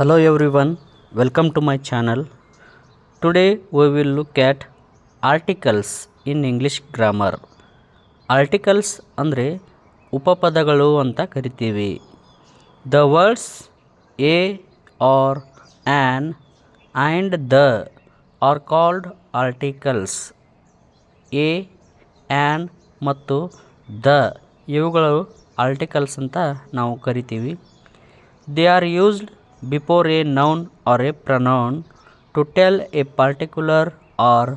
Hello everyone, welcome to my channel. Today we will look at articles in English grammar. Articles ಅಂದರೆ ಉಪಪದಗಳು ಅಂತ ಕರಿತೀವಿ the words a or an and the are called articles a an ಮತ್ತು the ಇವುಗಳು articles ಅಂತ ನಾವು ಕರಿತೀವಿ they are used a noun or a pronoun to tell a particular or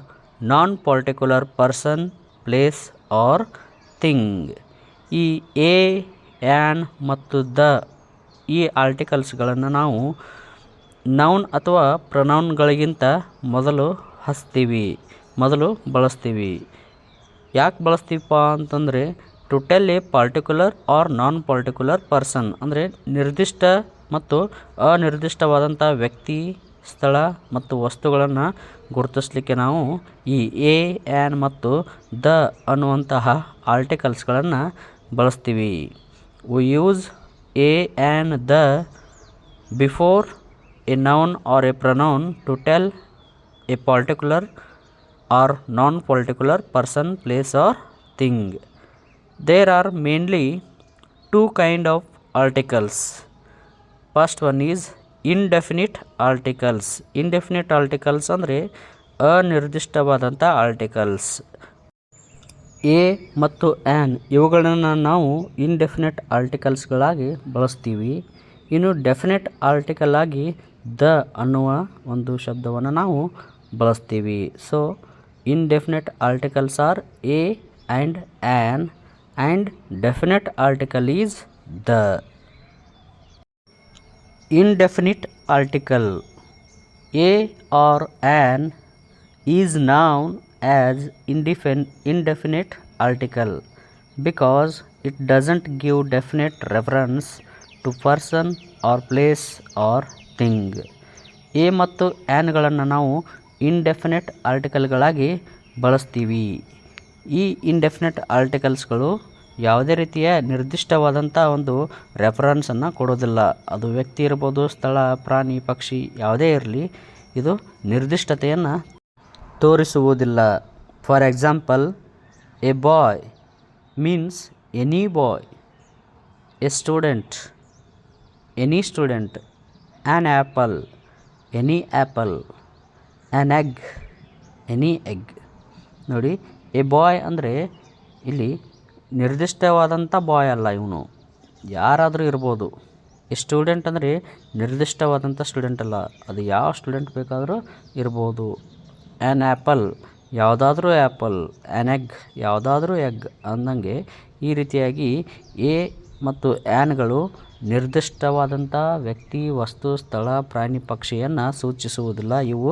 non particular person place or thing ಈ a an ಮತ್ತು the ಈ ಆರ್ಟಿಕಲ್ಸ್ಗಳನ್ನು ನಾವು ನೌನ್ ಅಥವಾ ಪ್ರನೌನ್ಗಳಿಗಿಂತ ಮೊದಲು ಹಚ್ತೀವಿ, ಮೊದಲು ಬಳಸ್ತೀವಿ. ಯಾಕೆ ಬಳಸ್ತೀವಪ್ಪ ಅಂತಂದರೆ to tell a particular or non particular person ಅಂದರೆ ನಿರ್ದಿಷ್ಟ ಮತ್ತು ಅನಿರ್ದಿಷ್ಟವಾದಂಥ ವ್ಯಕ್ತಿ, ಸ್ಥಳ ಮತ್ತು ವಸ್ತುಗಳನ್ನು ಗುರುತಿಸಲಿಕ್ಕೆ ನಾವು ಈ ಎ ಆ್ಯನ್ ಮತ್ತು ದ ಅನ್ನುವಂತಹ ಆರ್ಟಿಕಲ್ಸ್ಗಳನ್ನು ಬಳಸ್ತೀವಿ. We use a an the before a noun or a pronoun to tell a particular or non particular person, place or thing. There are mainly two kind of articles. First one is indefinite articles indefinite articles ಅಂದರೆ ಅನಿರ್ದಿಷ್ಟವಾದಂಥ articles a ಮತ್ತು an ಇವುಗಳನ್ನು ನಾವು indefinite ಆರ್ಟಿಕಲ್ಸ್ಗಳಾಗಿ ಬಳಸ್ತೀವಿ. ಇನ್ನು definite article ಆಗಿ the ಅನ್ನುವ ಒಂದು ಶಬ್ದವನ್ನು ನಾವು ಬಳಸ್ತೀವಿ. So indefinite articles are a and an and definite article is the. Indefinite article a or an is known as indefin- indefinite article because it doesn't give definite reference to person or place or thing a ಮತ್ತು ಆ್ಯನ್ಗಳನ್ನು ನಾವು indefinite ಆರ್ಟಿಕಲ್ಗಳಾಗಿ ಬಳಸ್ತೀವಿ ಈ indefinite ಆರ್ಟಿಕಲ್ಸ್ಗಳು ಯಾವುದೇ ರೀತಿಯ ನಿರ್ದಿಷ್ಟವಾದಂಥ ಒಂದು ರೆಫರೆನ್ಸನ್ನು ಕೊಡೋದಿಲ್ಲ. ಅದು ವ್ಯಕ್ತಿ ಇರ್ಬೋದು, ಸ್ಥಳ, ಪ್ರಾಣಿ, ಪಕ್ಷಿ, ಯಾವುದೇ ಇರಲಿ, ಇದು ನಿರ್ದಿಷ್ಟತೆಯನ್ನು ತೋರಿಸುವುದಿಲ್ಲ. For example a boy means any boy a student any student an apple any apple an egg any egg ನೋಡಿ ಎ ಬಾಯ್ ಅಂದರೆ ಇಲ್ಲಿ ನಿರ್ದಿಷ್ಟವಾದಂಥ ಬಾಯ್ ಅಲ್ಲ ಇವನು. ಯಾರಾದರೂ ಇರ್ಬೋದು. ಸ್ಟೂಡೆಂಟ್ ಅಂದರೆ ನಿರ್ದಿಷ್ಟವಾದಂಥ ಸ್ಟೂಡೆಂಟ್ ಅಲ್ಲ. ಅದು ಯಾವ ಸ್ಟೂಡೆಂಟ್ ಬೇಕಾದರೂ ಇರ್ಬೋದು. ಆ್ಯನ್ ಆ್ಯಪಲ್ ಯಾವುದಾದ್ರೂ ಆ್ಯಪಲ್ ಆ್ಯನ್ ಎಗ್ ಯಾವುದಾದ್ರೂ ಎಗ್ ಅಂದಂಗೆ ಈ ರೀತಿಯಾಗಿ ಎ ಮತ್ತು ಆ್ಯನ್ಗಳು ನಿರ್ದಿಷ್ಟವಾದಂಥ ವ್ಯಕ್ತಿ, ವಸ್ತು, ಸ್ಥಳ, ಪ್ರಾಣಿ, ಪಕ್ಷಿಯನ್ನು ಸೂಚಿಸುವುದಿಲ್ಲ. ಇವು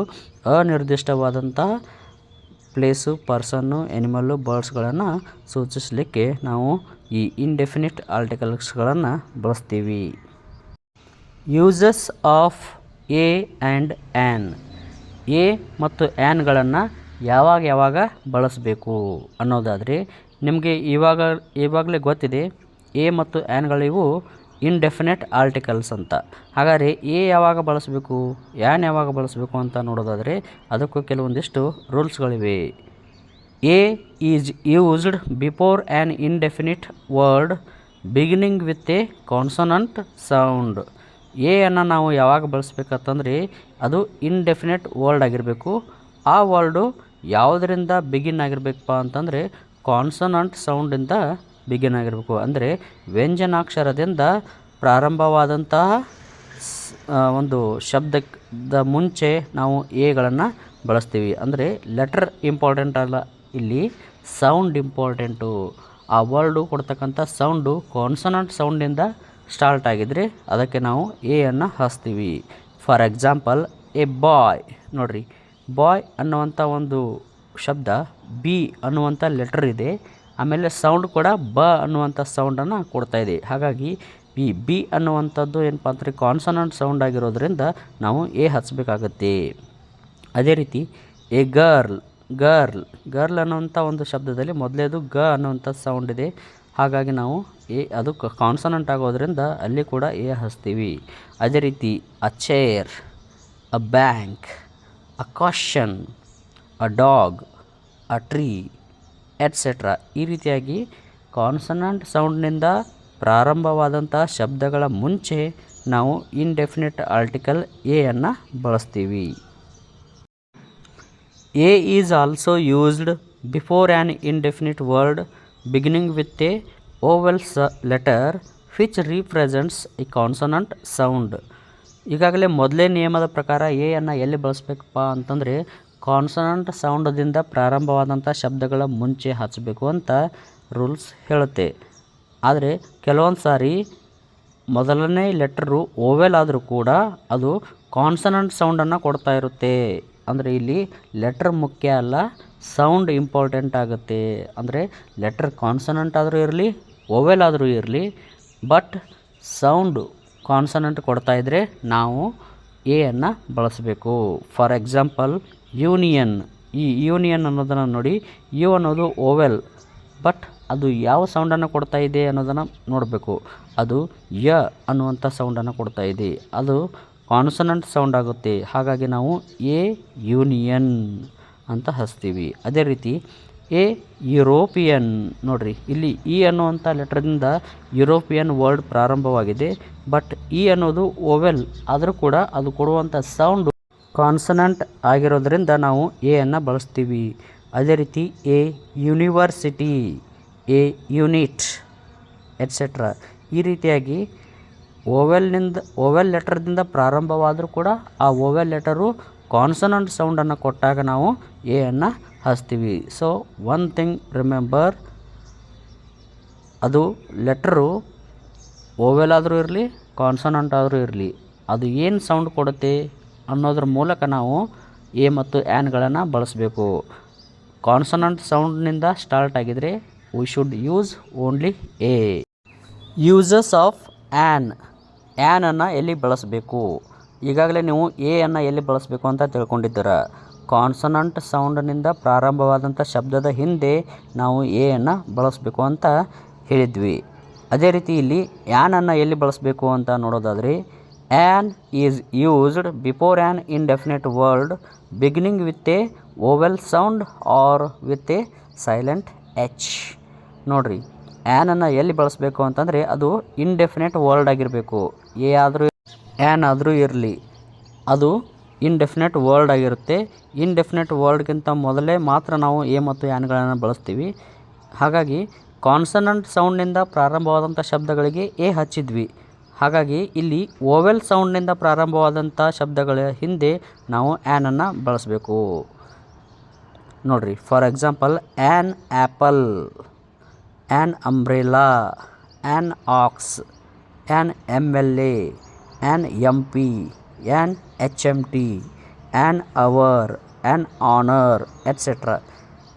ಅನಿರ್ದಿಷ್ಟವಾದಂಥ ಪ್ಲೇಸು, ಪರ್ಸನ್ನು, ಎನಿಮಲ್ಲು, ಬರ್ಡ್ಸ್ಗಳನ್ನು ಸೂಚಿಸಲಿಕ್ಕೆ ನಾವು ಈ ಇಂಡೆಫಿನಿಟ್ ಆರ್ಟಿಕಲ್ಸ್ಗಳನ್ನು ಬಳಸ್ತೀವಿ. Uses of a and an a ಮತ್ತು ಆ್ಯನ್ಗಳನ್ನು ಯಾವಾಗ ಯಾವಾಗ ಬಳಸಬೇಕು ಅನ್ನೋದಾದರೆ, ನಿಮಗೆ ಇವಾಗ, ಇವಾಗಲೇ ಗೊತ್ತಿದೆ ಎ ಮತ್ತು ಆ್ಯನ್ಗಳಿವು ಇನ್ಡೆಫಿನೆಟ್ ಆರ್ಟಿಕಲ್ಸ್ ಅಂತ. ಹಾಗಾದರೆ ಎ ಯಾವಾಗ ಬಳಸಬೇಕು? ಯಾನ್ ಯಾವಾಗ ಬಳಸಬೇಕು ಅಂತ ನೋಡೋದಾದರೆ ಅದಕ್ಕೂ ಕೆಲವೊಂದಿಷ್ಟು ರೂಲ್ಸ್ಗಳಿವೆ a is used before an indefinite word beginning with a consonant sound a ಅನ್ನು ನಾವು ಯಾವಾಗ ಬಳಸಬೇಕಂತಂದರೆ ಅದು ಇನ್ಡೆಫಿನೆಟ್ ವರ್ಡ್ ಆಗಿರಬೇಕು. ಆ ವರ್ಡು ಯಾವುದರಿಂದ ಬಿಗಿನ್ ಆಗಿರಬೇಕಪ್ಪ ಅಂತಂದರೆ ಕಾನ್ಸನಂಟ್ ಸೌಂಡಿಂದ ಬಿಗಿನ್ ಆಗಿರಬೇಕು. ಅಂದರೆ ವ್ಯಂಜನಾಕ್ಷರದಿಂದ ಪ್ರಾರಂಭವಾದಂತಹ ಒಂದು ಶಬ್ದದ ಮುಂಚೆ ನಾವು ಎಗಳನ್ನು ಬಳಸ್ತೀವಿ. ಅಂದರೆ ಲೆಟರ್ ಇಂಪಾರ್ಟೆಂಟ್ ಅಲ್ಲ, ಇಲ್ಲಿ ಸೌಂಡ್ ಇಂಪಾರ್ಟೆಂಟು. ಆ ವರ್ಡು ಕೊಡ್ತಕ್ಕಂಥ ಸೌಂಡು ಕಾನ್ಸನಂಟ್ ಸೌಂಡಿಂದ ಸ್ಟಾರ್ಟ್ ಆಗಿದ್ರೆ ಅದಕ್ಕೆ ನಾವು ಎ ಅನ್ನು ಹಚ್ತೀವಿ ಫಾರ್ ಎಕ್ಸಾಂಪಲ್, ಎ ಬಾಯ್. ನೋಡಿರಿ, ಬಾಯ್ ಅನ್ನುವಂಥ ಒಂದು ಶಬ್ದ, ಬಿ ಅನ್ನುವಂಥ ಲೆಟರ್ ಇದೆ. ಆಮೇಲೆ ಸೌಂಡ್ ಕೂಡ ಬ ಅನ್ನುವಂಥ ಸೌಂಡನ್ನು ಕೊಡ್ತಾಯಿದೆ ಹಾಗಾಗಿ ಈ ಬಿ ಅನ್ನುವಂಥದ್ದು ಏನಪ್ಪ ಅಂದರೆ ಕಾನ್ಸನಂಟ್ ಸೌಂಡ್ ಆಗಿರೋದ್ರಿಂದ ನಾವು ಎ ಹಚ್ಚಬೇಕಾಗತ್ತೆ ಅದೇ ರೀತಿ ಎ ಗರ್ಲ್ ಗರ್ಲ್ ಗರ್ಲ್ ಅನ್ನುವಂಥ ಒಂದು ಶಬ್ದದಲ್ಲಿ ಮೊದಲೇದು ಗ ಅನ್ನುವಂಥ ಸೌಂಡ್ ಇದೆ. ಹಾಗಾಗಿ ನಾವು ಎ, ಅದು ಕಾನ್ಸನಂಟ್ ಆಗೋದ್ರಿಂದ ಅಲ್ಲಿ ಕೂಡ ಎ ಹಚ್ತೀವಿ. ಅದೇ ರೀತಿ a chair a bank a question a dog a tree etcetera ಈ ರೀತಿಯಾಗಿ ಕಾನ್ಸನಂಟ್ ಸೌಂಡ್ನಿಂದ ಪ್ರಾರಂಭವಾದಂಥ ಶಬ್ದಗಳ ಮುಂಚೆ ನಾವು ಇನ್ಡೆಫಿನೆಟ್ ಆರ್ಟಿಕಲ್ ಎ ಅನ್ನು ಬಳಸ್ತೀವಿ. A is also used before an indefinite word beginning with a vowel ಸ letter which represents a consonant sound ಈಗಾಗಲೇ ಮೊದಲೇ ನಿಯಮದ ಪ್ರಕಾರ ಎ ಅನ್ನು ಎಲ್ಲಿ ಬಳಸಬೇಕಪ್ಪ ಅಂತಂದರೆ ಕಾನ್ಸನಂಟ್ ಸೌಂಡದಿಂದ ಪ್ರಾರಂಭವಾದಂಥ ಶಬ್ದಗಳ ಮುಂಚೆ ಹಚ್ಚಬೇಕು ಅಂತ ರೂಲ್ಸ್ ಹೇಳುತ್ತೆ. ಆದರೆ ಕೆಲವೊಂದು ಸಾರಿ ಮೊದಲನೇ ಲೆಟ್ರು ಓವೆಲ್ ಆದರೂ ಕೂಡ ಅದು ಕಾನ್ಸನಂಟ್ ಸೌಂಡನ್ನು ಕೊಡ್ತಾ ಇರುತ್ತೆ. ಅಂದರೆ ಇಲ್ಲಿ ಲೆಟ್ರ್ ಮುಖ್ಯ ಅಲ್ಲ, ಸೌಂಡ್ ಇಂಪಾರ್ಟೆಂಟ್ ಆಗುತ್ತೆ. ಅಂದರೆ ಲೆಟ್ರ್ ಕಾನ್ಸನಂಟ್ ಆದರೂ ಇರಲಿ, ಓವೆಲ್ ಆದರೂ ಇರಲಿ, ಬಟ್ ಸೌಂಡು ಕಾನ್ಸನಂಟ್ ಕೊಡ್ತಾ ಇದ್ದರೆ ನಾವು ಎ ಅನ್ನು ಬಳಸಬೇಕು. For example union. ಈ ಯೂನಿಯನ್ ಅನ್ನೋದನ್ನು ನೋಡಿ, ಯು ಅನ್ನೋದು ಓವೆಲ್, ಬಟ್ ಅದು ಯಾವ ಸೌಂಡನ್ನು ಕೊಡ್ತಾ ಇದೆ ಅನ್ನೋದನ್ನು ನೋಡಬೇಕು. ಅದು ಯ ಅನ್ನುವಂಥ ಸೌಂಡನ್ನು ಕೊಡ್ತಾ ಇದೆ. ಅದು ಕಾನ್ಸನಂಟ್ ಸೌಂಡ್ ಆಗುತ್ತೆ. ಹಾಗಾಗಿ ನಾವು ಎ ಯೂನಿಯನ್ ಅಂತ ಹಚ್ತೀವಿ. ಅದೇ ರೀತಿ ಎ ಯುರೋಪಿಯನ್. ನೋಡಿರಿ, ಇಲ್ಲಿ ಇ ಅನ್ನುವಂಥ ಲೆಟ್ರದಿಂದ ಯುರೋಪಿಯನ್ ವರ್ಡ್ ಪ್ರಾರಂಭವಾಗಿದೆ. ಬಟ್ ಇ ಅನ್ನೋದು ಓವೆಲ್. ಆದರೂ ಕೂಡ ಅದು ಕೊಡುವಂಥ ಸೌಂಡು ಕಾನ್ಸನಂಟ್ ಆಗಿರೋದ್ರಿಂದ ನಾವು ಎ ಬಳಸ್ತೀವಿ. ಅದೇ ರೀತಿ a university a unit etcetera ಈ ರೀತಿಯಾಗಿ ಓವೆಲ್ನಿಂದ ಓವೆಲ್ ಲೆಟರ್ದಿಂದ ಪ್ರಾರಂಭವಾದರೂ ಕೂಡ ಆ ಓವೆಲ್ ಲೆಟರು ಕಾನ್ಸನಂಟ್ ಸೌಂಡನ್ನು ಕೊಟ್ಟಾಗ ನಾವು ಎ ಅನ್ನು ಹಚ್ತೀವಿ. ಸೊ ಒನ್ ಥಿಂಗ್ ರಿಮೆಂಬರ್ ಅದು ಲೆಟ್ರು ಓವೆಲ್ ಆದರೂ ಇರಲಿ, ಕಾನ್ಸನಂಟ್ ಆದರೂ ಇರಲಿ. ಅದು ಏನು ಸೌಂಡ್ ಕೊಡುತ್ತೆ? ಅನ್ನೋದ್ರ ಮೂಲಕ ನಾವು ಎ ಮತ್ತು ಆ್ಯನ್ಗಳನ್ನು ಬಳಸಬೇಕು. ಕಾನ್ಸನಂಟ್ ಸೌಂಡ್ನಿಂದ start ಆಗಿದರೆ we should use only a uses of an ಆ್ಯನನ್ನು ಎಲ್ಲಿ ಬಳಸಬೇಕು? ಈಗಾಗಲೇ ನೀವು ಎ ಅನ್ನು ಎಲ್ಲಿ ಬಳಸಬೇಕು ಅಂತ ತಿಳ್ಕೊಂಡಿದ್ದೀರ. ಕಾನ್ಸನಂಟ್ ಸೌಂಡ್ನಿಂದ ಪ್ರಾರಂಭವಾದಂಥ ಶಬ್ದದ ಹಿಂದೆ ನಾವು ಎ ಅನ್ನು ಬಳಸಬೇಕು ಅಂತ ಹೇಳಿದ್ವಿ. ಅದೇ ರೀತಿ ಇಲ್ಲಿ ಆ್ಯನನ್ನು ಎಲ್ಲಿ ಬಳಸಬೇಕು ಅಂತ ನೋಡೋದಾದರೆ an is used before an indefinite word beginning with a vowel sound or with a silent H ನೋಡ್ರಿ ಆ್ಯನನ್ನು ಎಲ್ಲಿ ಬಳಸಬೇಕು ಅಂತಂದರೆ ಅದು ಇನ್ಡೆಫಿನೆಟ್ ವರ್ಡ್ ಆಗಿರಬೇಕು. ಎ ಆದರೂ ಆ್ಯನ್ ಆದರೂ ಇರಲಿ. ಅದು ಇನ್ಡೆಫಿನೆಟ್ ವರ್ಡ್ ಆಗಿರುತ್ತೆ. ಇನ್ಡೆಫಿನೆಟ್ ವರ್ಡ್ಗಿಂತ ಮೊದಲೇ ಮಾತ್ರ ನಾವು ಎ ಮತ್ತು ಆ್ಯನ್ಗಳನ್ನು ಬಳಸ್ತೀವಿ. ಹಾಗಾಗಿ ಕಾನ್ಸನಂಟ್ ಸೌಂಡ್ನಿಂದ ಪ್ರಾರಂಭವಾದಂಥ ಶಬ್ದಗಳಿಗೆ ಎ ಹಚ್ಚಿದ್ವಿ. ಹಾಗಾಗಿ ಇಲ್ಲಿ ಓವೆಲ್ ಸೌಂಡ್ನಿಂದ ಪ್ರಾರಂಭವಾದಂಥ ಶಬ್ದಗಳ ಹಿಂದೆ ನಾವು ಆ್ಯನನ್ನು ಬಳಸಬೇಕು. ನೋಡ್ರಿ, for example an apple an umbrella an ox an M L A an M P an H M T an hour an honour, etcetera.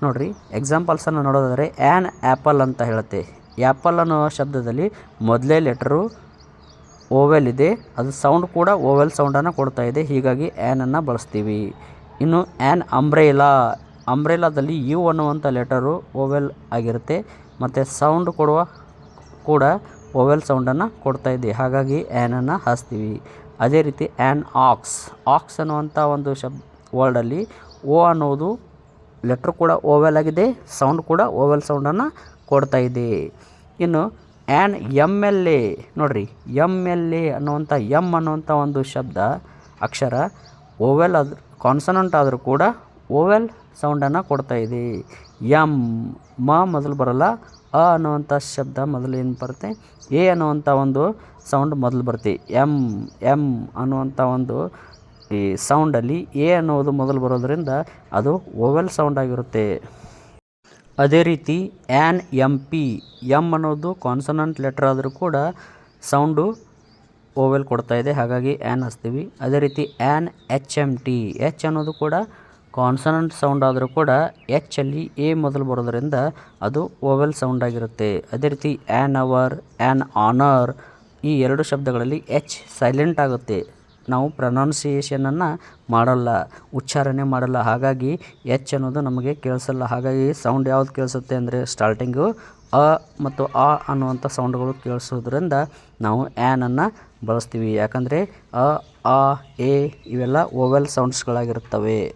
ನೋಡ್ರಿ, ಎಕ್ಸಾಂಪಲ್ಸನ್ನು ನೋಡೋದಾದರೆ ಆ್ಯನ್ ಆ್ಯಪಲ್ ಅಂತ ಹೇಳುತ್ತೆ. ಆ್ಯಪಲ್ ಅನ್ನೋ ಶಬ್ದದಲ್ಲಿ ಮೊದಲೇ ಲೆಟರು ಓವೆಲ್ ಇದೆ. ಅದು ಸೌಂಡ್ ಕೂಡ ಓವೆಲ್ ಸೌಂಡನ್ನು ಕೊಡ್ತಾ ಇದೆ. ಹೀಗಾಗಿ ಆ್ಯನನ್ನು ಬಳಸ್ತೀವಿ. ಇನ್ನು ಆ್ಯನ್ ಅಂಬ್ರೇಲಾ ಅಂಬ್ರೇಲಾದಲ್ಲಿ ಯು ಅನ್ನುವಂಥ ಲೆಟರು ಓವೆಲ್ ಆಗಿರುತ್ತೆ. ಮತ್ತು ಸೌಂಡ್ ಕೊಡುವ ಕೂಡ ಓವೆಲ್ ಸೌಂಡನ್ನು ಕೊಡ್ತಾ ಇದೆ. ಹಾಗಾಗಿ ಆ್ಯನನ್ನು ಹಾಸ್ತೀವಿ. ಅದೇ ರೀತಿ ಆ್ಯನ್ ಆಕ್ಸ್ ಆಕ್ಸ್ ಅನ್ನುವಂಥ ಒಂದು ಶಬ್, ವರ್ಡಲ್ಲಿ ಓ ಅನ್ನೋದು ಲೆಟ್ರ್ ಕೂಡ ಓವೆಲ್ ಆಗಿದೆ. ಸೌಂಡ್ ಕೂಡ ಓವೆಲ್ ಸೌಂಡನ್ನು ಕೊಡ್ತಾ ಇದೆ. ಇನ್ನು ಆ್ಯನ್ ಎಂ ಎಲ್ ಎ ನೋಡ್ರಿ ಎಂ ಎಲ್ ಎ ಅನ್ನುವಂಥ ಎಂ ಅನ್ನುವಂಥ ಒಂದು ಶಬ್ದ, ಅಕ್ಷರ, ಓವೆಲ್ ಅದು ಕಾನ್ಸನಂಟ್ ಆದರೂ ಕೂಡ ಓವೆಲ್ ಸೌಂಡನ್ನು ಕೊಡ್ತಾ ಇದೆ. ಎಂ ಮ ಮೊದಲು ಬರಲ್ಲ, ಅ ಅನ್ನುವಂಥ ಶಬ್ದ ಮೊದಲು ಏನು ಬರುತ್ತೆ? ಎ ಅನ್ನುವಂಥ ಒಂದು ಸೌಂಡ್ ಮೊದಲು ಬರುತ್ತೆ. ಎಂ ಎಂ ಅನ್ನುವಂಥ ಒಂದು ಈ ಸೌಂಡಲ್ಲಿ ಎ ಅನ್ನೋದು ಮೊದಲು ಬರೋದರಿಂದ ಅದು ಓವೆಲ್ ಸೌಂಡ್ ಆಗಿರುತ್ತೆ. ಅದೇ ರೀತಿ ಆ್ಯನ್ ಎಂ ಪಿ ಎಂ ಅನ್ನೋದು ಕಾನ್ಸನಂಟ್ ಲೆಟರ್ ಆದರೂ ಕೂಡ ಸೌಂಡು ಓವೆಲ್ ಕೊಡ್ತಾ ಇದೆ. ಹಾಗಾಗಿ ಆ್ಯನ್ ಹಚ್ತೀವಿ. ಅದೇ ರೀತಿ an H M T H ಅನ್ನೋದು ಕೂಡ ಕಾನ್ಸನಂಟ್ ಸೌಂಡ್ ಆದರೂ ಕೂಡ ಎಚ್ ಅಲ್ಲಿ ಎ ಮೊದಲು ಬರೋದರಿಂದ ಅದು ಓವೆಲ್ ಸೌಂಡ್ ಆಗಿರುತ್ತೆ. ಅದೇ ರೀತಿ ಆ್ಯನ್ ಅವರ್ ಆ್ಯನ್ ಆನರ್ ಈ ಎರಡು ಶಬ್ದಗಳಲ್ಲಿ ಎಚ್ ಸೈಲೆಂಟ್ ಆಗುತ್ತೆ. ನಾವು ಪ್ರೊನೌನ್ಸಿಯೇಷನನ್ನು ಮಾಡಲ್ಲ, ಉಚ್ಚಾರಣೆ ಮಾಡಲ್ಲ. ಹಾಗಾಗಿ ಎಚ್ ಅನ್ನೋದು ನಮಗೆ ಕೇಳಿಸಲ್ಲ. ಹಾಗಾಗಿ ಸೌಂಡ್ ಯಾವ್ದು ಕೇಳಿಸುತ್ತೆ ಅಂದರೆ ಸ್ಟಾರ್ಟಿಂಗು ಅ ಮತ್ತು ಆ ಅನ್ನುವಂಥ ಸೌಂಡ್ಗಳು ಕೇಳಿಸೋದ್ರಿಂದ ನಾವು ಆ್ಯನನ್ನು ಬಳಸ್ತೀವಿ. ಯಾಕಂದರೆ ಅ, ಆ, ಎ ಇವೆಲ್ಲ ಓವೆಲ್ ಸೌಂಡ್ಸ್ಗಳಾಗಿರುತ್ತವೆ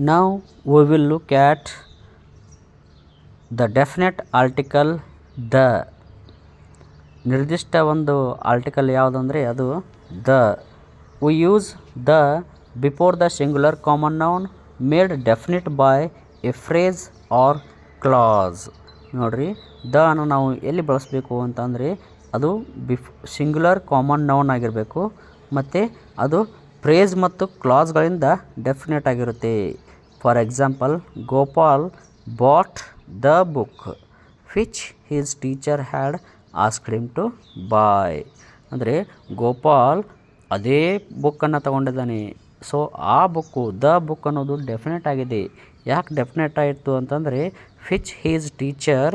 ನಾವು we at the definite article, the ನಿರ್ದಿಷ್ಟ ಒಂದು ಆರ್ಟಿಕಲ್ ಯಾವುದಂದರೆ ಅದು the we use the before the singular common noun made definite by a phrase or clause ನೋಡ್ರಿ, ದ ಅನ್ನು ನಾವು ಎಲ್ಲಿ ಬಳಸಬೇಕು ಅಂತಂದರೆ ಅದು ಬಿಫ್ ಸಿಂಗ್ಯುಲರ್ ಕಾಮನ್ ನೌನ್ ಆಗಿರಬೇಕು, ಮತ್ತು ಅದು ಫ್ರೇಸ್ ಮತ್ತು ಕ್ಲಾಸ್ಗಳಿಂದ ಡೆಫಿನೆಟ್ ಆಗಿರುತ್ತೆ. For example Gopal bought the book which his teacher had asked him to buy ಅಂದರೆ, ಗೋಪಾಲ್ ಅದೇ ಬುಕ್ಕನ್ನು ತಗೊಂಡಿದ್ದಾನೆ. ಸೊ ಆ ಬುಕ್ಕು ದ ಬುಕ್ ಅನ್ನೋದು ಡೆಫಿನೆಟ್ ಆಗಿದೆ. ಯಾಕೆ ಡೆಫಿನೆಟ್ ಆಯಿತು ಅಂತಂದರೆ which his teacher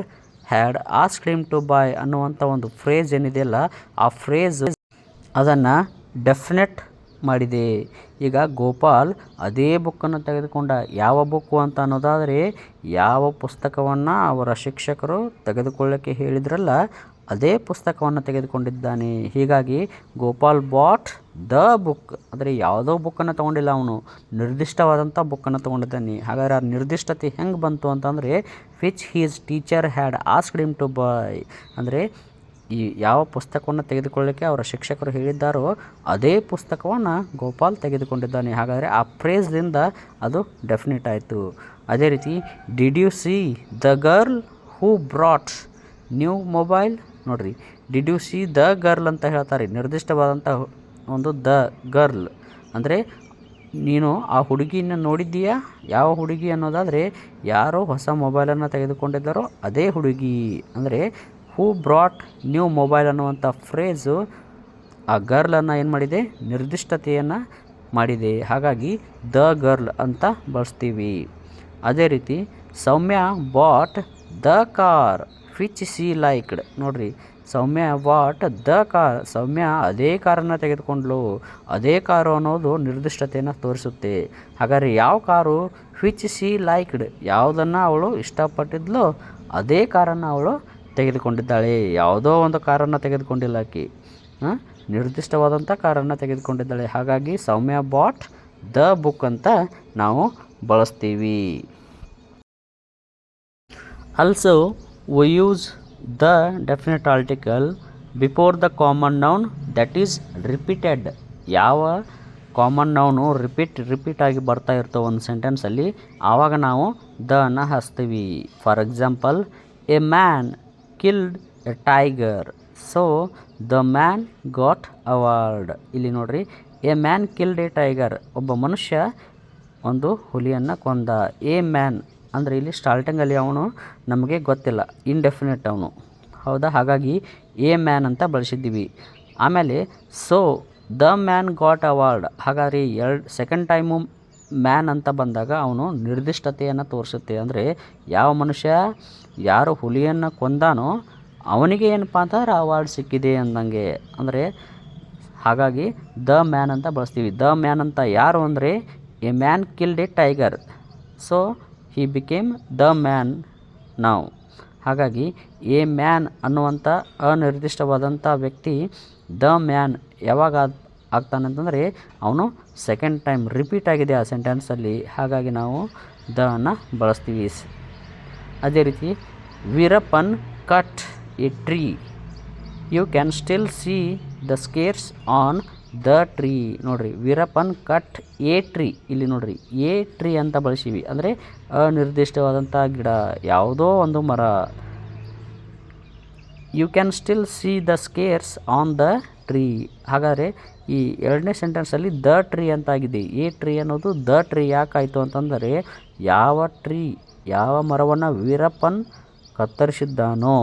had ask him to buy ಅನ್ನುವಂಥ ಒಂದು ಫ್ರೇಜ್ ಏನಿದೆಯಲ್ಲ ಆ ಫ್ರೇಜ್ ಅದನ್ನು ಡೆಫಿನೆಟ್ ಮಾಡಿದೆ. ಈಗ ಗೋಪಾಲ್ ಅದೇ ಬುಕ್ಕನ್ನು ತೆಗೆದುಕೊಂಡ. ಯಾವ ಬುಕ್ಕು ಅಂತ ಅನ್ನೋದಾದರೆ, ಯಾವ ಪುಸ್ತಕವನ್ನು ಅವರ ಶಿಕ್ಷಕರು ತೆಗೆದುಕೊಳ್ಳೋಕ್ಕೆ ಹೇಳಿದ್ರಲ್ಲ ಅದೇ ಪುಸ್ತಕವನ್ನು ತೆಗೆದುಕೊಂಡಿದ್ದಾನೆ. ಹೀಗಾಗಿ ಗೋಪಾಲ್ ಬಾಟ್ ದ ಬುಕ್, ಅಂದರೆ ಯಾವುದೋ ಬುಕ್ಕನ್ನು ತೊಗೊಂಡಿಲ್ಲ ಅವನು, ನಿರ್ದಿಷ್ಟವಾದಂಥ ಬುಕ್ಕನ್ನು ತೊಗೊಂಡಿದ್ದಾನೆ. ಹಾಗಾದ್ರೆ ಆ ನಿರ್ದಿಷ್ಟತೆ ಹೆಂಗೆ ಬಂತು ಅಂತಂದರೆ which his teacher had asked him to buy ಅಂದರೆ ಈ ಯಾವ ಪುಸ್ತಕವನ್ನು ತೆಗೆದುಕೊಳ್ಳಲಿಕ್ಕೆ ಅವರ ಶಿಕ್ಷಕರು ಹೇಳಿದ್ದಾರೋ, ಅದೇ ಪುಸ್ತಕವನ್ನು ಗೋಪಾಲ್ ತೆಗೆದುಕೊಂಡಿದ್ದಾನೆ. ಹಾಗಾದರೆ ಆ ಫ್ರೇಸ್ದಿಂದ ಅದು ಡೆಫಿನೆಟ್ ಆಯಿತು. ಅದೇ ರೀತಿ did you see the girl who brought new mobile ನೋಡಿರಿ. Did you see the girl ಅಂತ ಹೇಳ್ತಾರೆ. ನಿರ್ದಿಷ್ಟವಾದಂಥ ಒಂದು ದ ಗರ್ಲ್ ಅಂದರೆ, ನೀನು ಆ ಹುಡುಗಿಯನ್ನು ನೋಡಿದ್ದೀಯಾ? ಯಾವ ಹುಡುಗಿ ಅನ್ನೋದಾದರೆ, ಯಾರೋ ಹೊಸ ಮೊಬೈಲನ್ನು ತೆಗೆದುಕೊಂಡಿದ್ದಾರೋ, ಅದೇ ಹುಡುಗಿ. ಅಂದರೆ ಹೂ ಬ್ರಾಟ್ ನ್ಯೂ ಮೊಬೈಲ್ ಅನ್ನುವಂಥ ಫ್ರೇಜು ಆ ಗರ್ಲನ್ನು ಏನು ಮಾಡಿದೆ? ನಿರ್ದಿಷ್ಟತೆಯನ್ನು ಮಾಡಿದೆ. ಹಾಗಾಗಿ ದ ಗರ್ಲ್ ಅಂತ ಬಳಸ್ತೀವಿ. ಅದೇ ರೀತಿ, Soumya bought the car which she liked ನೋಡ್ರಿ, Soumya bought the car Soumya ಅದೇ ಕಾರನ್ನು ತೆಗೆದುಕೊಂಡ್ಲು. ಅದೇ ಕಾರು ಅನ್ನೋದು ನಿರ್ದಿಷ್ಟತೆಯನ್ನು ತೋರಿಸುತ್ತೆ. ಹಾಗಾದರೆ ಯಾವ ಕಾರು ವಿಚ್ ಸಿ ಲೈಕ್ಡ್ ಯಾವುದನ್ನು ಅವಳು ಇಷ್ಟಪಟ್ಟಿದ್ಲೋ ಅದೇ ಕಾರನ್ನು ಅವಳು ತೆಗೆದುಕೊಂಡಿದ್ದಾಳೆ. ಯಾವುದೋ ಒಂದು ಕಾರನ್ನು ತೆಗೆದುಕೊಂಡಿಲ್ಲ ಆಕಿ. ನಿರ್ದಿಷ್ಟವಾದಂಥ ಕಾರನ್ನು ತೆಗೆದುಕೊಂಡಿದ್ದಾಳೆ. ಹಾಗಾಗಿ ಸೌಮ್ಯ ಬಾಟ್ ದ ಬುಕ್ ಅಂತ ನಾವು ಬಳಸ್ತೀವಿ. Also we use the definite article before the common noun that is repeated. ಯಾವ ಕಾಮನ್ ನೌನು ರಿಪೀಟ್ ರಿಪೀಟ್ ಆಗಿ ಬರ್ತಾ ಇರ್ತವೆ ಒಂದು ಸೆಂಟೆನ್ಸಲ್ಲಿ ಆವಾಗ ನಾವು ದ ಅನ್ನ ಹಚ್ತೀವಿ for example a man killed a tiger so the man got award ಇಲ್ಲಿ ನೋಡ್ರಿ a man killed a tiger ಒಬ್ಬ ಮನುಷ್ಯ ಒಂದು ಹುಲಿಯನ್ನು ಕೊಂದ. ಎ ಮ್ಯಾನ್ ಅಂದರೆ ಇಲ್ಲಿ ಸ್ಟಾರ್ಟಿಂಗಲ್ಲಿ ಅವನು ನಮಗೆ ಗೊತ್ತಿಲ್ಲ ಇನ್ಡೆಫಿನೆಟ್ ಅವನು. ಹೌದಾ? ಹಾಗಾಗಿ ಎ ಮ್ಯಾನ್ ಅಂತ ಬಳಸಿದ್ದೀವಿ. ಆಮೇಲೆ so the man got award ಹಾಗಾದರೆ ಎರಡು ಸೆಕೆಂಡ್ ಟೈಮು ಮ್ಯಾನ್ ಅಂತ ಬಂದಾಗ ಅವನು ನಿರ್ದಿಷ್ಟತೆಯನ್ನು ತೋರಿಸುತ್ತೆ. ಅಂದರೆ ಯಾವ ಮನುಷ್ಯ, ಯಾರು ಹುಲಿಯನ್ನು ಕೊಂದಾನೋ ಅವನಿಗೆ ಏನಪ್ಪ ಅಂತಂದ್ರೆ ಅವಾರ್ಡ್ ಸಿಕ್ಕಿದೆ ಅಂದಂಗೆ. ಅಂದರೆ, ಹಾಗಾಗಿ ದ ಮ್ಯಾನ್ ಅಂತ ಬಳಸ್ತೀವಿ. ದ ಮ್ಯಾನ್ ಅಂತ ಯಾರು ಅಂದರೆ a man killed a tiger so he became the man ನಾವು ಹಾಗಾಗಿ, ಎ ಮ್ಯಾನ್ ಅನ್ನುವಂಥ ಅನಿರ್ದಿಷ್ಟವಾದಂಥ ವ್ಯಕ್ತಿ ದ ಮ್ಯಾನ್ ಯಾವಾಗ ಆಗ್- ಆಗ್ತಾನೆ ಅಂತಂದರೆ ಅವನು ಸೆಕೆಂಡ್ ಟೈಮ್ ರಿಪೀಟ್ ಆಗಿದೆ ಆ ಸೆಂಟೆನ್ಸಲ್ಲಿ ಹಾಗಾಗಿ ನಾವು ದ ಅನ್ನು ಬಳಸ್ತೀವಿ. ಅದೇ ರೀತಿ Veerappan cut a tree. You can still see the scars on the tree. ನೋಡ್ರಿ, ವೀರಪ್ಪನ್ ಕಟ್ ಎ ಟ್ರೀ. ಇಲ್ಲಿ ನೋಡ್ರಿ, ಎ ಟ್ರೀ ಅಂತ ಬಳಸೀವಿ. ಅಂದರೆ ಅನಿರ್ದಿಷ್ಟವಾದಂಥ ಗಿಡ, ಯಾವುದೋ ಒಂದು ಮರ. You can still see the scars on the tree ಹಾಗಾದರೆ ಈ ಎರಡನೇ ಸೆಂಟೆನ್ಸಲ್ಲಿ ದ ಟ್ರೀ ಅಂತಾಗಿದೆ. ಎ ಟ್ರೀ ಅನ್ನೋದು ದ ಟ್ರೀ ಯಾಕಾಯಿತು ಅಂತಂದರೆ, ಯಾವ ಟ್ರೀ, ಯಾವ ಮರವನ್ನು ವೀರಪ್ಪನ್ ಕತ್ತರಿಸಿದ್ದಾನೋ,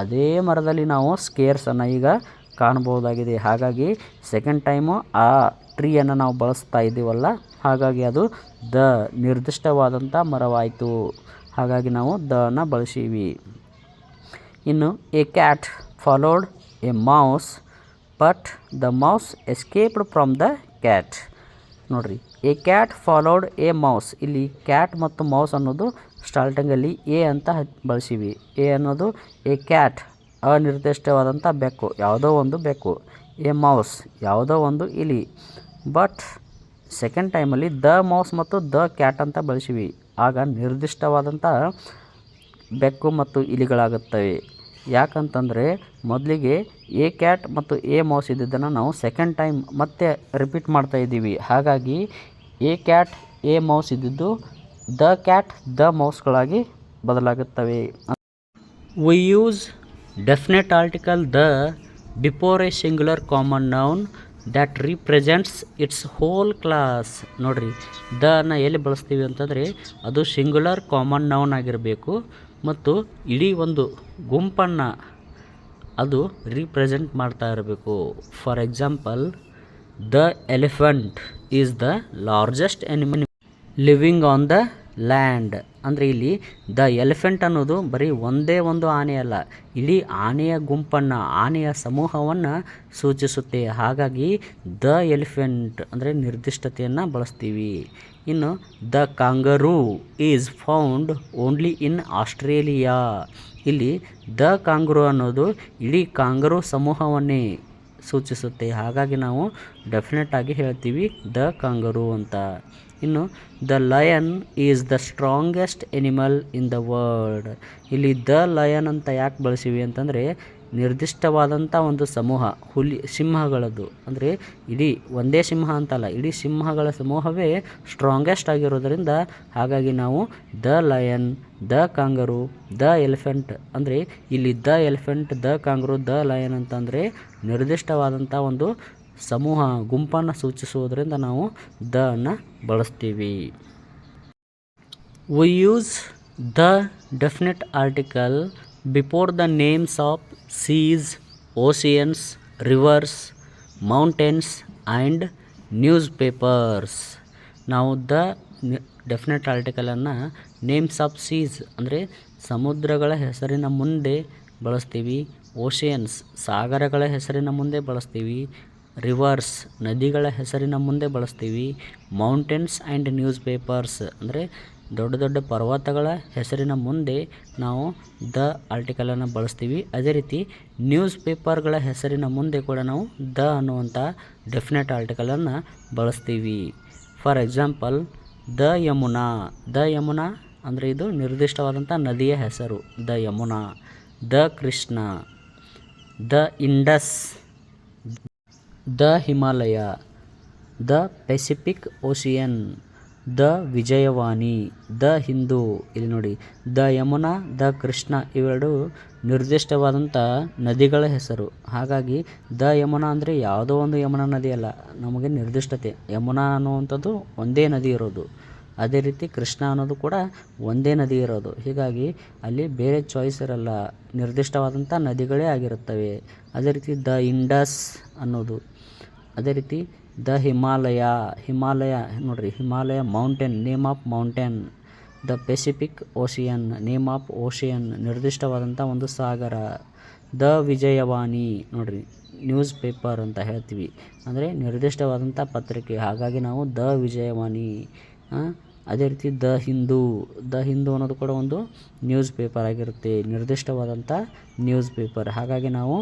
ಅದೇ ಮರದಲ್ಲಿ ನಾವು ಸ್ಕೇರ್ಸನ್ನು ಈಗ ಕಾಣಬಹುದಾಗಿದೆ. ಹಾಗಾಗಿ ಸೆಕೆಂಡ್ ಟೈಮು ಆ ಟ್ರೀಯನ್ನು ನಾವು ಬಳಸ್ತಾ ಇದ್ದೀವಲ್ಲ, ಹಾಗಾಗಿ ಅದು ದ ನಿರ್ದಿಷ್ಟವಾದಂಥ ಮರವಾಯಿತು. ಹಾಗಾಗಿ ನಾವು ದನ ಬಳಸೀವಿ. ಇನ್ನು a cat followed a mouse but the mouse escaped from the cat ನೋಡ್ರಿ a cat followed a mouse ಇಲ್ಲಿ ಕ್ಯಾಟ್ ಮತ್ತು ಮೌಸ್ ಅನ್ನೋದು ಸ್ಟಾರ್ಟಿಂಗಲ್ಲಿ ಎ ಅಂತ ಬಳಸೀವಿ. ಎ ಅನ್ನೋದು ಎ ಕ್ಯಾಟ್ ಅನಿರ್ದಿಷ್ಟವಾದಂಥ ಬೆಕ್ಕು, ಯಾವುದೋ ಒಂದು ಬೆಕ್ಕು, ಎ ಮೌಸ್, ಯಾವುದೋ ಒಂದು ಇಲಿ. ಬಟ್ ಸೆಕೆಂಡ್ ಟೈಮಲ್ಲಿ ದ ಮೌಸ್ ಮತ್ತು ದ ಕ್ಯಾಟ್ ಅಂತ ಬಳಸಿವಿ. ಆಗ ನಿರ್ದಿಷ್ಟವಾದಂಥ ಬೆಕ್ಕು ಮತ್ತು ಇಲಿಗಳಾಗುತ್ತವೆ. ಯಾಕಂತಂದರೆ ಮೊದಲಿಗೆ ಎ ಕ್ಯಾಟ್ ಮತ್ತು ಎ ಮೌಸ್ ಇದ್ದಿದ್ದನ್ನು ನಾವು ಸೆಕೆಂಡ್ ಟೈಮ್ ಮತ್ತೆ ರಿಪೀಟ್ ಮಾಡ್ತಾ ಇದ್ದೀವಿ. ಹಾಗಾಗಿ ಎ ಕ್ಯಾಟ್, ಎ ಮೌಸ್ ಇದ್ದಿದ್ದು ದ ಕ್ಯಾಟ್, ದ ಮೌಸ್ಗಳಾಗಿ ಬದಲಾಗುತ್ತವೆ. We use definite article the before a singular common noun that represents its whole class ನೋಡ್ರಿ ದನ ಎಲ್ಲಿ ಬಳಸ್ತೀವಿ ಅಂತಂದರೆ, ಅದು ಸಿಂಗ್ಯುಲರ್ ಕಾಮನ್ ನೌನ್ ಆಗಿರಬೇಕು ಮತ್ತು ಇಡೀ ಒಂದು ಗುಂಪನ್ನು ಅದು ರೀಪ್ರೆಸೆಂಟ್ ಮಾಡ್ತಾ ಇರಬೇಕು. For example the elephant is the largest animal living on the land ಅಂದರೆ ಇಲ್ಲಿ ದ ಎಲಿಫೆಂಟ್ ಅನ್ನೋದು ಬರೀ ಒಂದೇ ಒಂದು ಆನೆ ಅಲ್ಲ, ಇಡೀ ಆನೆಯ ಗುಂಪನ್ನು, ಆನೆಯ ಸಮೂಹವನ್ನು ಸೂಚಿಸುತ್ತೆ. ಹಾಗಾಗಿ ದ ಎಲಿಫೆಂಟ್ ಅಂದರೆ ನಿರ್ದಿಷ್ಟತೆಯನ್ನು ಬಳಸ್ತೀವಿ. ಇನ್ನು the kangaroo is found only in Australia. ಇಲ್ಲಿ ದ ಕಾಂಗರು ಅನ್ನೋದು ಇಡೀ ಕಾಂಗರು ಸಮೂಹವನ್ನೇ ಸೂಚಿಸುತ್ತೆ. ಹಾಗಾಗಿ ನಾವು ಡೆಫಿನೆಟ್ ಆಗಿ ಹೇಳ್ತೀವಿ ದ ಕಾಂಗರು ಅಂತ. ಇನ್ನು, the lion is the strongest animal in the world ಇಲ್ಲಿ ದ ಲಯನ್ ಅಂತ ಯಾಕೆ ಬಳಸಿವಿ ಅಂತಂದರೆ ನಿರ್ದಿಷ್ಟವಾದಂಥ ಒಂದು ಸಮೂಹ, ಹುಲಿ, ಸಿಂಹಗಳದ್ದು. ಅಂದರೆ, ಇಡೀ ಒಂದೇ ಸಿಂಹ ಅಂತಲ್ಲ, ಇಡೀ ಸಿಂಹಗಳ ಸಮೂಹವೇ ಸ್ಟ್ರಾಂಗೆಸ್ಟ್ ಆಗಿರೋದರಿಂದ, ಹಾಗಾಗಿ ನಾವು the lion the kangaroo the elephant ಅಂದರೆ, ಇಲ್ಲಿ the elephant the kangaroo the lion ಅಂತಂದರೆ ನಿರ್ದಿಷ್ಟವಾದಂಥ ಒಂದು ಸಮೂಹ ಗುಂಪನ್ನು ಸೂಚಿಸುವುದರಿಂದ ನಾವು ದ ಅನ್ನು ಬಳಸ್ತೀವಿ. We use the definite article before the names of seas oceans rivers mountains and newspapers ನಾವು ದ ಡೆಫಿನೆಟ್ ಆರ್ಟಿಕಲನ್ನು ನೇಮ್ಸ್ ಆಫ್ ಸೀಸ್ ಅಂದರೆ ಸಮುದ್ರಗಳ ಹೆಸರಿನ ಮುಂದೆ ಬಳಸ್ತೀವಿ ಓಷಿಯನ್ಸ್ ಸಾಗರಗಳ ಹೆಸರಿನ ಮುಂದೆ ಬಳಸ್ತೀವಿ ರಿವರ್ಸ್ ನದಿಗಳ ಹೆಸರಿನ ಮುಂದೆ ಬಳಸ್ತೀವಿ. ಮೌಂಟೇನ್ಸ್ ಆ್ಯಂಡ್ ನ್ಯೂಸ್ ಪೇಪರ್ಸ್ ಅಂದರೆ ದೊಡ್ಡ ದೊಡ್ಡ ಪರ್ವತಗಳ ಹೆಸರಿನ ಮುಂದೆ ನಾವು ದ ಆರ್ಟಿಕಲನ್ನು ಬಳಸ್ತೀವಿ. ಅದೇ ರೀತಿ ನ್ಯೂಸ್ ಪೇಪರ್ಗಳ ಹೆಸರಿನ ಮುಂದೆ ಕೂಡ ನಾವು ದ ಅನ್ನುವಂಥ ಡೆಫಿನೆಟ್ ಆರ್ಟಿಕಲನ್ನು ಬಳಸ್ತೀವಿ. For example the Yamuna. The Yamuna ಅಂದರೆ ಇದು ನಿರ್ದಿಷ್ಟವಾದಂಥ ನದಿಯ ಹೆಸರು. The Yamuna. The Krishna. The Indus. The Himalaya, the Pacific Ocean the Vijayavani, the Hindu, ಇಲ್ಲಿ ನೋಡಿ, ದ ಯಮುನಾ, ದ ಕೃಷ್ಣ ಇವೆರಡು ನಿರ್ದಿಷ್ಟವಾದಂಥ ನದಿಗಳ ಹೆಸರು. ಹಾಗಾಗಿ ದ ಯಮುನಾ ಅಂದರೆ ಯಾವುದೋ ಒಂದು ಯಮುನಾ ನದಿ ಅಲ್ಲ, ನಮಗೆ ನಿರ್ದಿಷ್ಟತೆ. ಯಮುನಾ ಅನ್ನುವಂಥದ್ದು ಒಂದೇ ನದಿ ಇರೋದು. ಅದೇ ರೀತಿ ಕೃಷ್ಣ ಅನ್ನೋದು ಕೂಡ ಒಂದೇ ನದಿ ಇರೋದು. ಹೀಗಾಗಿ ಅಲ್ಲಿ ಬೇರೆ ಚಾಯ್ಸ್ ಇರಲ್ಲ, ನಿರ್ದಿಷ್ಟವಾದಂಥ ನದಿಗಳೇ ಆಗಿರುತ್ತವೆ. ಅದೇ ರೀತಿ ದ ಇಂಡಸ್ ಅನ್ನೋದು. ಅದೇ ರೀತಿ ದ ಹಿಮಾಲಯ ಹಿಮಾಲಯ ನೋಡಿರಿ, Himalaya mountain, name of mountain, the Pacific Ocean, name of ocean, ನಿರ್ದಿಷ್ಟವಾದಂಥ ಒಂದು ಸಾಗರ, ದ ವಿಜಯವಾಣಿ ನೋಡಿರಿ, ನ್ಯೂಸ್ ಪೇಪರ್ ಅಂತ ಹೇಳ್ತೀವಿ. ಅಂದರೆ ನಿರ್ದಿಷ್ಟವಾದಂಥ ಪತ್ರಿಕೆ, ಹಾಗಾಗಿ ನಾವು ದ ವಿಜಯವಾಣಿ ಅದೇ ರೀತಿ ದ ಹಿಂದೂ ದ ಹಿಂದೂ ಅನ್ನೋದು ಕೂಡ ಒಂದು ನ್ಯೂಸ್ ಪೇಪರ್ ಆಗಿರುತ್ತೆ, ನಿರ್ದಿಷ್ಟವಾದಂಥ ನ್ಯೂಸ್ ಪೇಪರ್. ಹಾಗಾಗಿ ನಾವು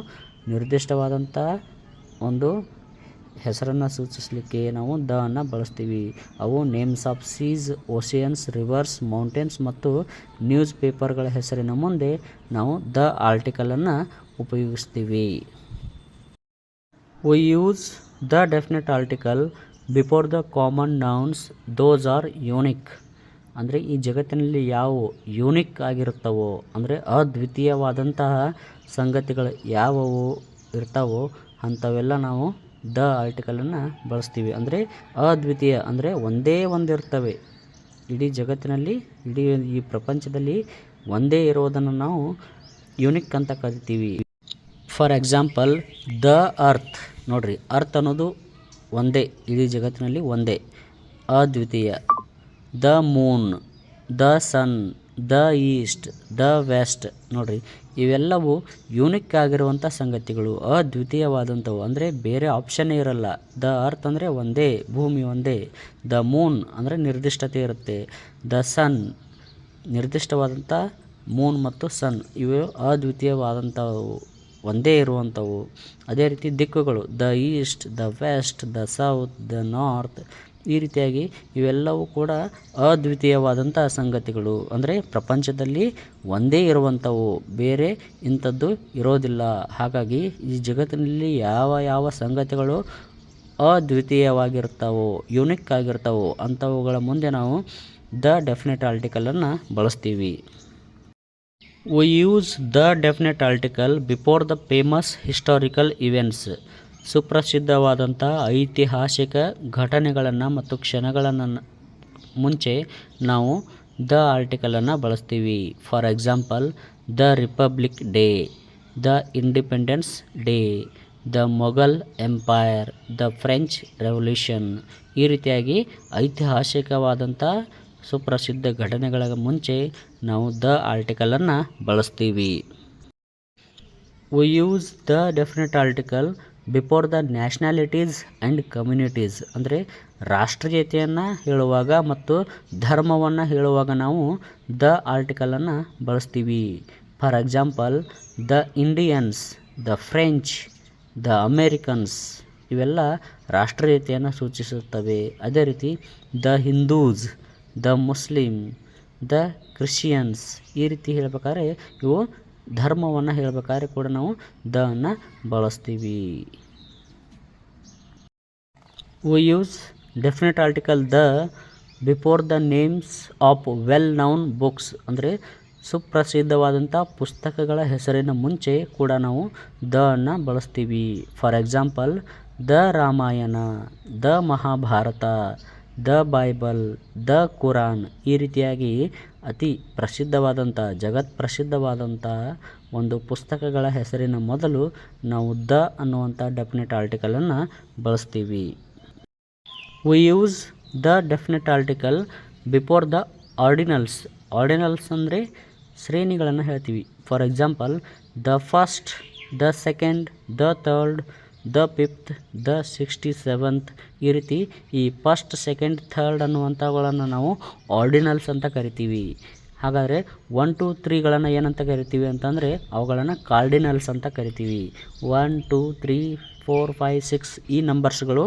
ನಿರ್ದಿಷ್ಟವಾದಂಥ ಒಂದು ಹೆಸರನ್ನು ಸೂಚಿಸಲಿಕ್ಕೆ ನಾವು ದ ಅನ್ನು ಬಳಸ್ತೀವಿ. ಅವು names of seas, oceans, rivers, mountains ಮತ್ತು ನ್ಯೂಸ್ ಪೇಪರ್ಗಳ ಹೆಸರಿನ ಮುಂದೆ ನಾವು ದ ಆರ್ಟಿಕಲನ್ನು ಉಪಯೋಗಿಸ್ತೀವಿ. We use the definite article before the common nouns those are unique ಅಂದರೆ ಈ ಜಗತ್ತಿನಲ್ಲಿ ಯಾವ ಯೂನಿಕ್ ಆಗಿರುತ್ತವೋ, ಅಂದರೆ ಅದ್ವಿತೀಯವಾದಂತಹ ಸಂಗತಿಗಳು ಯಾವುವು ಇರ್ತಾವೋ ಅಂಥವೆಲ್ಲ ನಾವು ದ ಆರ್ಟಿಕಲನ್ನು ಬಳಸ್ತೀವಿ. ಅಂದರೆ ಅದ್ವಿತೀಯ, ಅಂದರೆ ಒಂದೇ ಒಂದಿರ್ತವೆ. ಇಡೀ ಜಗತ್ತಿನಲ್ಲಿ, ಇಡೀ ಈ ಪ್ರಪಂಚದಲ್ಲಿ ಒಂದೇ ಇರೋದನ್ನು ನಾವು ಯುನಿಕ್ ಅಂತ ಕರಿತೀವಿ. For example, the earth. ನೋಡ್ರಿ, ಅರ್ತ್ ಅನ್ನೋದು ಒಂದೇ, ಇಡೀ ಜಗತ್ತಿನಲ್ಲಿ ಒಂದೇ. ಅದ್ವಿತೀಯ, the moon, the sun. The east, the west ನೋಡಿರಿ, ಇವೆಲ್ಲವೂ ಯೂನಿಕ್ ಆಗಿರುವಂಥ ಸಂಗತಿಗಳು. ಅದ್ವಿತೀಯವಾದಂಥವು ಅಂದರೆ ಬೇರೆ ಆಪ್ಷನ್ನೇ ಇರಲ್ಲ. ದ ಅರ್ತ್ ಅಂದರೆ ಒಂದೇ, ಭೂಮಿ ಒಂದೇ. ದ ಮೂನ್ ಅಂದರೆ ನಿರ್ದಿಷ್ಟತೆ ಇರುತ್ತೆ. ದ ಸನ್ ನಿರ್ದಿಷ್ಟವಾದಂಥ ಮೂನ್ ಮತ್ತು ಸನ್ ಇವು ಅದ್ವಿತೀಯವಾದಂಥವು, ಒಂದೇ ಇರುವಂಥವು. ಅದೇ ರೀತಿ ದಿಕ್ಕುಗಳು, the east, the west, the south, the north ಈ ರೀತಿಯಾಗಿ ಇವೆಲ್ಲವೂ ಕೂಡ ಅದ್ವಿತೀಯವಾದಂಥ ಸಂಗತಿಗಳು. ಅಂದರೆ ಪ್ರಪಂಚದಲ್ಲಿ ಒಂದೇ ಇರುವಂಥವು, ಬೇರೆ ಇಂಥದ್ದು ಇರೋದಿಲ್ಲ. ಹಾಗಾಗಿ ಈ ಜಗತ್ತಿನಲ್ಲಿ ಯಾವ ಯಾವ ಸಂಗತಿಗಳು ಅದ್ವಿತೀಯವಾಗಿರ್ತಾವೋ, ಯುನಿಕ್ ಆಗಿರ್ತಾವೋ, ಅಂಥವುಗಳ ಮುಂದೆ ನಾವು ದ ಡೆಫಿನೆಟ್ ಆರ್ಟಿಕಲನ್ನು ಬಳಸ್ತೀವಿ. We use the definite article before the famous historical events ಸುಪ್ರಸಿದ್ಧವಾದಂಥ ಐತಿಹಾಸಿಕ ಘಟನೆಗಳನ್ನು ಮತ್ತು ಕ್ಷಣಗಳನ್ನು ಮುಂಚೆ ನಾವು ದ ಆರ್ಟಿಕಲನ್ನು ಬಳಸ್ತೀವಿ. For example, the Republic Day, the Independence Day, the Mughal empire, the French Revolution ಈ ರೀತಿಯಾಗಿ ಐತಿಹಾಸಿಕವಾದಂಥ ಸುಪ್ರಸಿದ್ಧ ಘಟನೆಗಳ ಮುಂಚೆ ನಾವು ದ ಆರ್ಟಿಕಲನ್ನು ಬಳಸ್ತೀವಿ. We use the definite article before the nationalities and communities. ಅಂದರೆ ರಾಷ್ಟ್ರೀಯತೆಯನ್ನು ಹೇಳುವಾಗ ಮತ್ತು ಧರ್ಮವನ್ನು ಹೇಳುವಾಗ ನಾವು ದ ಆರ್ಟಿಕಲನ್ನು ಬಳಸ್ತೀವಿ. For example, the Indians, the French, the Americans ಇವೆಲ್ಲ ರಾಷ್ಟ್ರೀಯತೆಯನ್ನು ಸೂಚಿಸುತ್ತವೆ. ಅದೇ ರೀತಿ the Hindus, the Muslim, the Christians ಈ ರೀತಿ ಹೇಳಬೇಕಾದ್ರೆ ಇವು ಧರ್ಮವನ್ನು ಹೇಳಬೇಕಾದ್ರೆ ಕೂಡ ನಾವು ದ ಅನ್ನು ಬಳಸ್ತೀವಿ. We use definite article the before the names of well known books ಅಂದರೆ ಸುಪ್ರಸಿದ್ಧವಾದಂಥ ಪುಸ್ತಕಗಳ ಹೆಸರಿನ ಮುಂಚೆ ಕೂಡ ನಾವು ದ ಅನ್ನು ಬಳಸ್ತೀವಿ. For example the Ramayana the Mahabharata the Bible the Quran ಈ ರೀತಿಯಾಗಿ ಅತಿ ಪ್ರಸಿದ್ಧವಾದಂಥ, ಜಗತ್ ಪ್ರಸಿದ್ಧವಾದಂಥ ಒಂದು ಪುಸ್ತಕಗಳ ಹೆಸರಿನ ಮೊದಲು ನಾವು ದ ಅನ್ನುವಂಥ ಡೆಫಿನೆಟ್ ಆರ್ಟಿಕಲನ್ನು ಬಳಸ್ತೀವಿ. We use the definite article before the ordinals ordinals ಅಂದರೆ ಶ್ರೇಣಿಗಳನ್ನು ಹೇಳ್ತೀವಿ. For example the first the second the third the fifth, the sixty seventh ಈ ರೀತಿ ಈ ಫಸ್ಟ್, ಸೆಕೆಂಡ್, ಥರ್ಡ್ ಅನ್ನುವಂಥವುಗಳನ್ನು ನಾವು ಆರ್ಡಿನಲ್ಸ್ ಅಂತ ಕರಿತೀವಿ. ಹಾಗಾದರೆ ಒನ್, ಟು ತ್ರೀಗಳನ್ನು ಏನಂತ ಕರಿತೀವಿ ಅಂತಂದರೆ ಅವುಗಳನ್ನು ಕಾರ್ಡಿನಲ್ಸ್ ಅಂತ ಕರಿತೀವಿ. One, two, three, four, five, six ಈ ನಂಬರ್ಸ್ಗಳು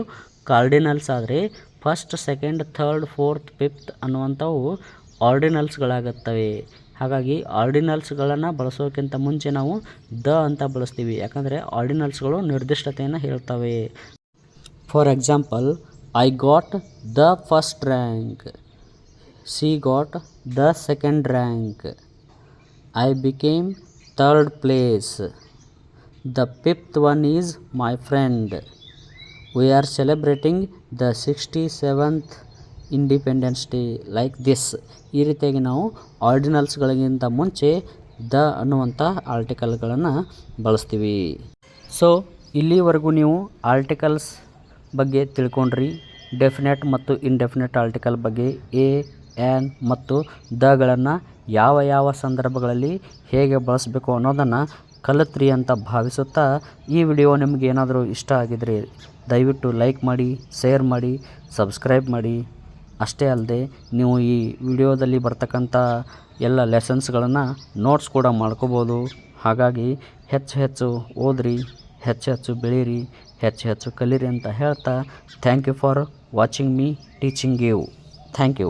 ಕಾರ್ಡಿನಲ್ಸ್ ಆದರೆ first, second, third, fourth, fifth ಅನ್ನುವಂಥವು ಆರ್ಡಿನಲ್ಸ್ಗಳಾಗುತ್ತವೆ ಹಾಗಾಗಿ ಆರ್ಡಿನಲ್ಸ್ಗಳನ್ನು ಬಳಸೋಕ್ಕಿಂತ ಮುಂಚೆ ನಾವು ದ ಅಂತ ಬಳಸ್ತೀವಿ. ಯಾಕಂದರೆ ಆರ್ಡಿನಲ್ಸ್ಗಳು ನಿರ್ದಿಷ್ಟತೆಯನ್ನು ಹೇಳ್ತವೆ. For example I got the first rank she got the second rank I became third place the fifth one is my friend we are celebrating the sixty seventh Independence Day like this ಈ ರೀತಿಯಾಗಿ ನಾವು ಆರ್ಡಿನಲ್ಸ್ಗಳಿಗಿಂತ ಮುಂಚೆ the ಅನ್ನುವಂಥ ಆರ್ಟಿಕಲ್ಗಳನ್ನು ಬಳಸ್ತೀವಿ. So ಇಲ್ಲಿವರೆಗೂ ನೀವು articles ಬಗ್ಗೆ ತಿಳ್ಕೊಂಡ್ರಿ. ಡೆಫಿನೆಟ್ ಮತ್ತು ಇನ್ಡೆಫಿನೆಟ್ ಆರ್ಟಿಕಲ್ ಬಗ್ಗೆ ಎ ಆ್ಯನ್ ಮತ್ತು ದಗಳನ್ನು ಯಾವ ಯಾವ ಸಂದರ್ಭಗಳಲ್ಲಿ ಹೇಗೆ ಬಳಸಬೇಕು ಅನ್ನೋದನ್ನು ಕಲಿತ್ರಿ ಅಂತ ಭಾವಿಸುತ್ತಾ ಈ ವಿಡಿಯೋ ನಿಮಗೆ ಏನಾದರೂ ಇಷ್ಟ ಆಗಿದರೆ ದಯವಿಟ್ಟು ಲೈಕ್ ಮಾಡಿ ಶೇರ್ ಮಾಡಿ ಸಬ್ಸ್ಕ್ರೈಬ್ ಮಾಡಿ. ಅಷ್ಟೇ ಅಲ್ಲದೆ ನೀವು ಈ ವಿಡಿಯೋದಲ್ಲಿ ಬರ್ತಕ್ಕಂಥ ಎಲ್ಲ ಲೆಸನ್ಸ್ಗಳನ್ನು ನೋಟ್ಸ್ ಕೂಡ ಮಾಡ್ಕೋಬೋದು. ಹಾಗಾಗಿ ಹೆಚ್ಚು ಹೆಚ್ಚು ಓದ್ರಿ, ಹೆಚ್ಚು ಹೆಚ್ಚು ಬೆಳೀರಿ, ಹೆಚ್ಚು ಹೆಚ್ಚು ಕಲೀರಿ ಅಂತ ಹೇಳ್ತಾ thank you for watching me teaching you thank you